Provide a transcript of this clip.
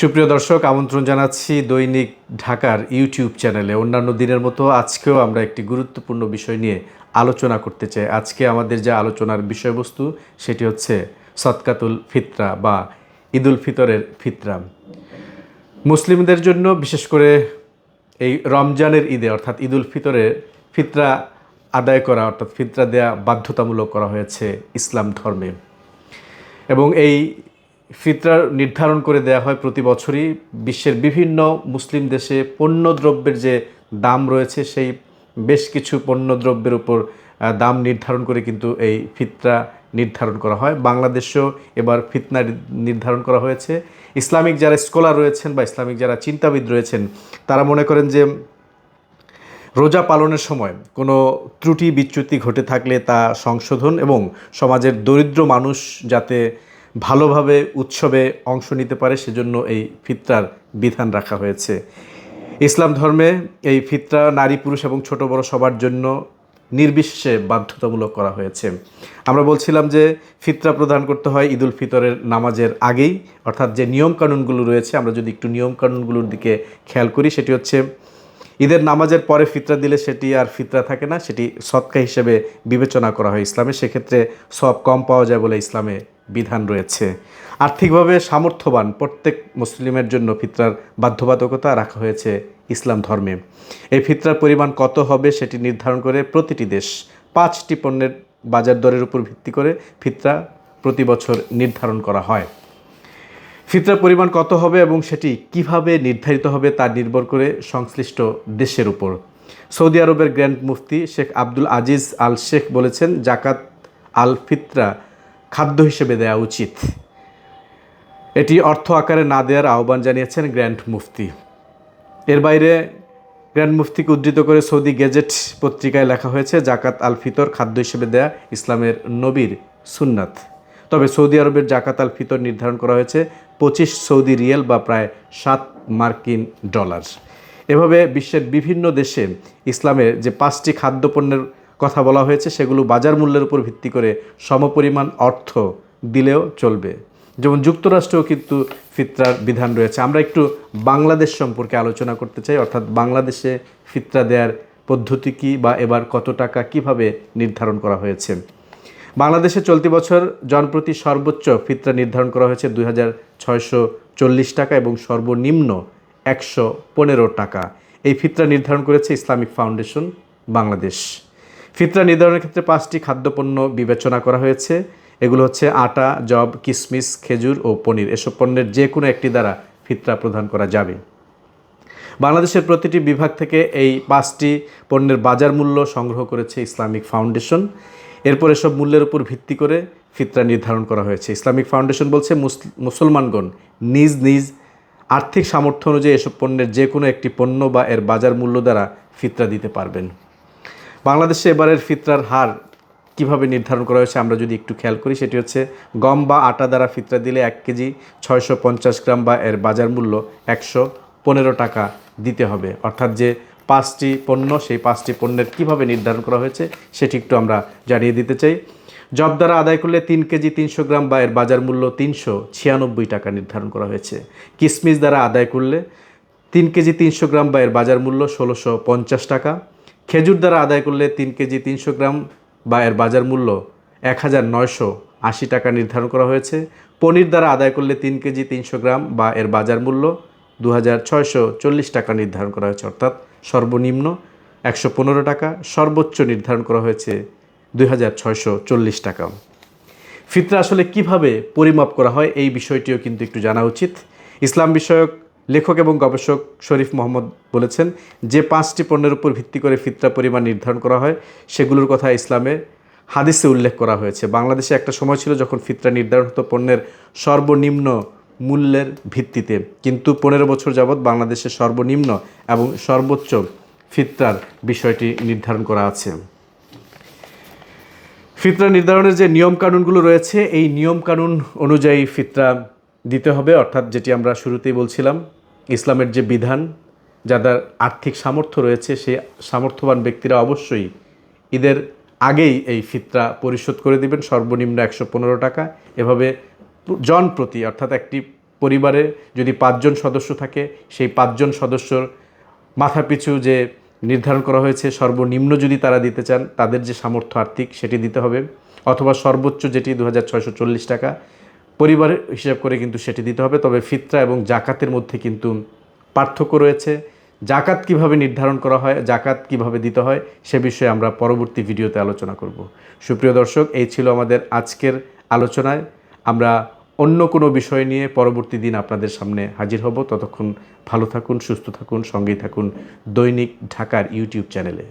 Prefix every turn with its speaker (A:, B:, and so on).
A: সুপ্রিয় দর্শক, আমন্ত্রণ জানাচ্ছি দৈনিক ঢাকার ইউটিউব চ্যানেলে। অন্যান্য দিনের মতো আজকেও আমরা একটি গুরুত্বপূর্ণ বিষয় নিয়ে আলোচনা করতে চাই। আজকে আমাদের যে আলোচনার বিষয়বস্তু, সেটি হচ্ছে সৎকাতুল ফিতরা বা ঈদুল ফিতরের ফিতরা। মুসলিমদের জন্য বিশেষ করে এই রমজানের ঈদে, অর্থাৎ ঈদুল ফিতরের ফিতরা আদায় করা, অর্থাৎ ফিতরা দেয়া বাধ্যতামূলক করা হয়েছে ইসলাম ধর্মে। এবং এই ফিতরা নির্ধারণ করে দেয়া হয় প্রতি বছরই। বিশ্বের বিভিন্ন মুসলিম দেশে পণ্যদ্রব্যের যে দাম রয়েছে, সেই বেশ কিছু পণ্যদ্রব্যের উপর দাম নির্ধারণ করে কিন্তু এই ফিতরা নির্ধারণ করা হয়। বাংলাদেশেও এবার ফিতনা নির্ধারণ করা হয়েছে। ইসলামিক যারা স্কলার রয়েছেন বা ইসলামিক যারা চিন্তাবিদ রয়েছেন, তারা মনে করেন যে রোজা পালনের সময় কোনো ত্রুটি বিচ্যুতি ঘটে থাকলে তা সংশোধন এবং সমাজের দরিদ্র মানুষ যাতে ভালোভাবে উৎসবে অংশ নিতে পারে, সেজন্য এই ফিতরার বিধান রাখা হয়েছে। ইসলাম ধর্মে এই ফিতরা নারী, পুরুষ এবং ছোট বড় সবার জন্য নির্বিশেষে বাধ্যতামূলক করা হয়েছে। আমরা বলছিলাম যে ফিতরা প্রদান করতে হয় ঈদুল ফিতরের নামাজের আগেই, অর্থাৎ যে নিয়মকানুনগুলো রয়েছে, আমরা যদি একটু নিয়মকানুনগুলোর দিকে খেয়াল করি, সেটি হচ্ছে ঈদের নামাজের পরে ফিতরা দিলে সেটি আর ফিতরা থাকে না, সেটি সৎকা হিসেবে বিবেচনা করা হয় ইসলামে। সেক্ষেত্রে সব কম পাওয়া যায় বলে ইসলামে বিধান রয়েছে। আর্থিকভাবে সামর্থ্যবান প্রত্যেক মুসলিমের জন্য ফিতরার বাধ্যবাধকতা রাখা হয়েছে ইসলাম ধর্মে। এই ফিতরার পরিমাণ কত হবে সেটি নির্ধারণ করে প্রতিটি দেশ পাঁচটি পণ্যের বাজার দরের উপর ভিত্তি করে ফিতরা প্রতি বছর নির্ধারণ করা হয়। ফিতরার পরিমাণ কত হবে এবং সেটি কীভাবে নির্ধারিত হবে তা নির্ভর করে সংশ্লিষ্ট দেশের উপর। সৌদি আরবের গ্র্যান্ড মুফতি Sheikh Abdul Aziz Al Sheikh বলেছেন, জাকাত আল ফিতরা খাদ্য হিসেবে দেওয়া উচিত। এটি অর্থ আকারে না দেওয়ার আহ্বান জানিয়েছেন গ্র্যান্ড মুফতি। এর বাইরে গ্র্যান্ড মুফতিকে উদ্ধৃত করে সৌদি গেজেট পত্রিকায় লেখা হয়েছে, জাকাত আল ফিতর খাদ্য হিসেবে দেয়া ইসলামের নবীর সুন্নাত। তবে সৌদি আরবের জাকাত আল ফিতর নির্ধারণ করা হয়েছে পঁচিশ সৌদি রিয়েল বা প্রায় সাত মার্কিন ডলার। এভাবে বিশ্বের বিভিন্ন দেশে ইসলামের যে পাঁচটি খাদ্যপণ্যের কথা বলা হয়েছে, সেগুলো বাজার মূল্যের উপর ভিত্তি করে সমপরিমাণ অর্থ দিলেও চলবে। যেমন যুক্তরাষ্ট্রেও কিন্তু ফিতরার বিধান রয়েছে। আমরা একটু বাংলাদেশ সম্পর্কে আলোচনা করতে চাই, অর্থাৎ বাংলাদেশে ফিতরা দেওয়ার পদ্ধতি কী বা এবার কত টাকা কীভাবে নির্ধারণ করা হয়েছে? বাংলাদেশে চলতি বছর জনপ্রতি সর্বোচ্চ ফিতরা নির্ধারণ করা হয়েছে দুই হাজার ছয়শো চল্লিশ টাকা এবং সর্বনিম্ন একশো পনেরো টাকা। এই ফিতরা নির্ধারণ করেছে ইসলামিক ফাউন্ডেশন বাংলাদেশ। ফিতরা নির্ধারণের ক্ষেত্রে পাঁচটি খাদ্যপণ্য বিবেচনা করা হয়েছে। এগুলো হচ্ছে আটা, জব কিশমিশ খেজুর ও পনির। এসব পণ্যের যে কোনো একটি দ্বারা ফিতরা প্রদান করা যাবে। বাংলাদেশের প্রতিটি বিভাগ থেকে এই পাঁচটি পণ্যের বাজার মূল্য সংগ্রহ করেছে ইসলামিক ফাউন্ডেশন। এরপর এসব মূল্যের উপর ভিত্তি করে ফিতরা নির্ধারণ করা হয়েছে। ইসলামিক ফাউন্ডেশন বলছে, মুস- মুসলমানগণ নিজ নিজ আর্থিক সামর্থ্য অনুযায়ী এসব পণ্যের যে কোনো একটি পণ্য বা এর বাজার মূল্য দ্বারা ফিতরা দিতে পারবেন। বাংলাদেশে এবারের ফিতরার হার কীভাবে নির্ধারণ করা হয়েছে আমরা যদি একটু খেয়াল করি, সেটি হচ্ছে গম বা আটা দ্বারা ফিতরা দিলে এক কেজি ছয়শো পঞ্চাশ গ্রাম বা এর বাজার মূল্য একশো পনেরো টাকা দিতে হবে। অর্থাৎ যে পাঁচটি পণ্য, সেই পাঁচটি পণ্যের কীভাবে নির্ধারণ করা হয়েছে, সেটি একটু আমরা জানিয়ে দিতে চাই। জব দ্বারা আদায় করলে তিন কেজি তিনশো গ্রাম বা এর বাজার মূল্য তিনশো ছিয়ানব্বই টাকা নির্ধারণ করা হয়েছে। কিসমিস দ্বারা আদায় করলে তিন কেজি তিনশো গ্রাম বা এর বাজার মূল্য ষোলোশো পঞ্চাশ টাকা। খেজুর দ্বারা আদায় করলে তিন কেজি তিনশো গ্রাম বা এর বাজার মূল্য এক হাজার নয়শো আশি টাকা নির্ধারণ করা হয়েছে। পনির দ্বারা আদায় করলে তিন কেজি তিনশো গ্রাম বা এর বাজার মূল্য দু হাজার ছয়শো চল্লিশ টাকা নির্ধারণ করা হয়েছে। অর্থাৎ সর্বনিম্ন একশো পনেরো টাকা, সর্বোচ্চ নির্ধারণ করা হয়েছে দুই হাজার ছয়শো চল্লিশ টাকা। ফিতরা আসলে কীভাবে পরিমাপ করা হয় এই বিষয়টিও কিন্তু একটু জানা উচিত। ইসলাম বিষয়ক লেখক এবং গবেষক শরীফ মোহাম্মদ বলেছেন, যে পাঁচটি পণ্যের উপর ভিত্তি করে ফিতরা পরিমাণ নির্ধারণ করা হয়, সেগুলোর কথা ইসলামে হাদিসে উল্লেখ করা হয়েছে। বাংলাদেশে একটা সময় ছিল যখন ফিতরা নির্ধারণ হতো পণ্যের সর্বনিম্ন মূল্যের ভিত্তিতে। কিন্তু পনেরো বছর যাবৎ বাংলাদেশে সর্বনিম্ন এবং সর্বোচ্চ ফিতরার বিষয়টি নির্ধারণ করা আছে। ফিতরা নির্ধারণের যে নিয়মকানুনগুলো রয়েছে, এই নিয়মকানুন অনুযায়ী ফিতরা দিতে হবে, অর্থাৎ যেটি আমরা শুরুতেই বলছিলাম ইসলামের যে বিধান যাদের আর্থিক সামর্থ্য রয়েছে সেই সামর্থ্যবান ব্যক্তিরা অবশ্যই ঈদের আগেই এই ফিতরা পরিশোধ করে দিবেন। সর্বনিম্ন একশো পনেরো টাকা। এভাবে জন প্রতি, অর্থাৎ একটি পরিবারে যদি পাঁচজন সদস্য থাকে, সেই পাঁচজন সদস্যর মাথাপিছু যে নির্ধারণ করা হয়েছে, সর্বনিম্ন যদি তারা দিতে চান, তাদের যে সামর্থ্য আর্থিক, সেটি দিতে হবে। অথবা সর্বোচ্চ যেটি দু হাজার ছয়শো চল্লিশ টাকা পরিবারের হিসাব করে কিন্তু সেটি দিতে হবে। তবে ফিতরা এবং জাকাতের মধ্যে কিন্তু পার্থক্য রয়েছে। জাকাত কীভাবে নির্ধারণ করা হয় জাকাত কীভাবে দিতে হয়, সে বিষয়ে আমরা পরবর্তী ভিডিওতে আলোচনা করব। সুপ্রিয় দর্শক, এই ছিল আমাদের আজকের আলোচনায়। আমরা অন্য কোনো বিষয় নিয়ে পরবর্তী দিন আপনাদের সামনে হাজির হব। ততক্ষণ ভালো থাকুন, সুস্থ থাকুন, সঙ্গেই থাকুন দৈনিক ঢাকার ইউটিউব চ্যানেলে।